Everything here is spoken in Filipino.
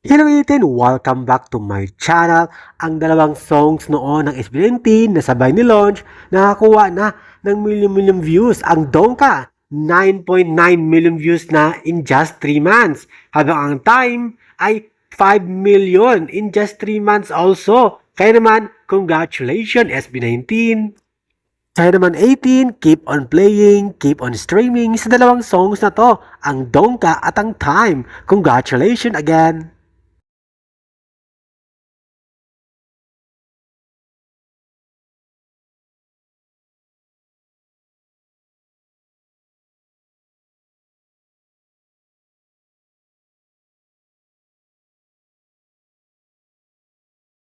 Hello 18! Welcome back to my channel. Ang dalawang songs noon ng SB19 na sabay ni launch nakakuha na ng million-million views. Ang Donka, 9.9 million views na in just 3 months. Habang ang Time ay 5 million in just 3 months also. Kaya naman, congratulations SB19! Kaya naman 18, keep on playing, keep on streaming sa dalawang songs na to, ang Donka at ang Time. Congratulations again!